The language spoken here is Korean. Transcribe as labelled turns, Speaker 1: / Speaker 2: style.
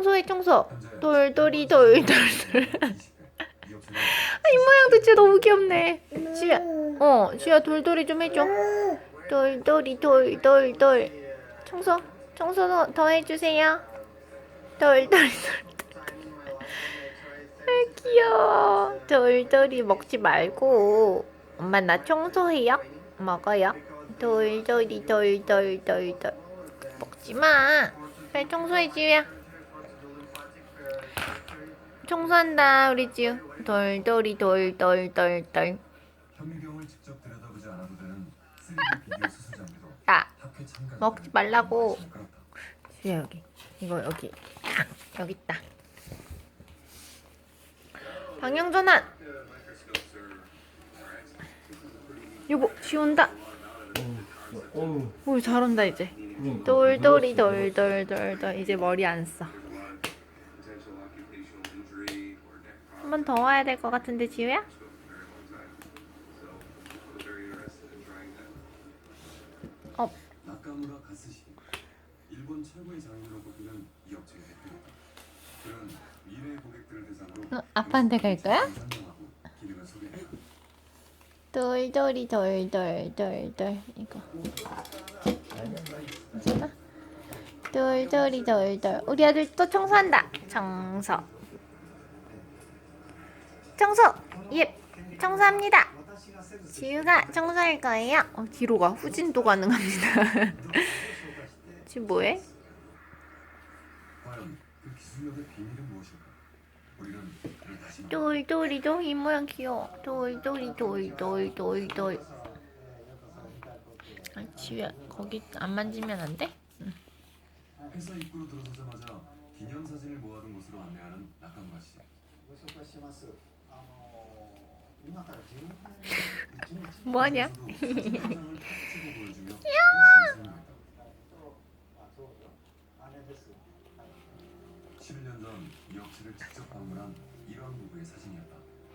Speaker 1: 청소해 청소. 돌돌이 돌돌돌. 아, 이 모양도 진짜 너무 귀엽네. 지우야, 어, 지우야 돌돌이 좀 해줘. 돌돌이 돌돌돌. 청소, 청소 더, 더 해주세요. 돌돌이 돌돌. 아 귀여워. 돌돌이 먹지 말고. 엄마 나 청소해요. 먹어요. 돌돌이 돌돌돌돌. 먹지 마. 빨리 청소해 지우야. 청소한다 우리 지우. 돌돌이 돌돌돌돌.
Speaker 2: 현미경을 직접 들여다보지 않아도 되는 3D 비디오 수수장비도
Speaker 1: 야
Speaker 2: 학회 참가
Speaker 1: 먹지 말라고. 지우야 여기. 이거 여기. 아, 여기 있다. 방향 전환. 여보 지운다.
Speaker 3: 어우,
Speaker 1: 오 잘한다 이제.
Speaker 3: 그러니까.
Speaker 1: 돌돌이 돌돌돌돌 이제 머리 안 써. 한 번 더 와야 될 것 같은데 지우야? 어
Speaker 2: 나카무라 가스시 일본 최고의 장인으로 꼽히는 이 업체의 대표다. 그는 미래 고객들을 대상으로
Speaker 1: 어, 아빠한테 갈 거야?
Speaker 2: 기능을.
Speaker 1: 돌돌이 돌돌돌돌 이거 괜찮아? 돌돌이 돌돌 우리 아들 또 청소한다 청소 청소. 예 청소합니다. 지우가 청소할 거예요. 어, 뒤로 가. 후진도 가능합니다. 지금 뭐해?
Speaker 2: 그 만나
Speaker 1: 돌돌이도 이 모양 귀여워. 돌돌이 돌돌 돌돌 아 지우야 거기 안 만지면 안 돼?
Speaker 2: 회사 입구로 들어서자마자 기념 사진을 모아둔 곳으로 안내하는 나카무라 씨.
Speaker 1: 뭐하냐?
Speaker 2: 야! 전 역시를 직접 방문한 이런 부부의 사진이었다.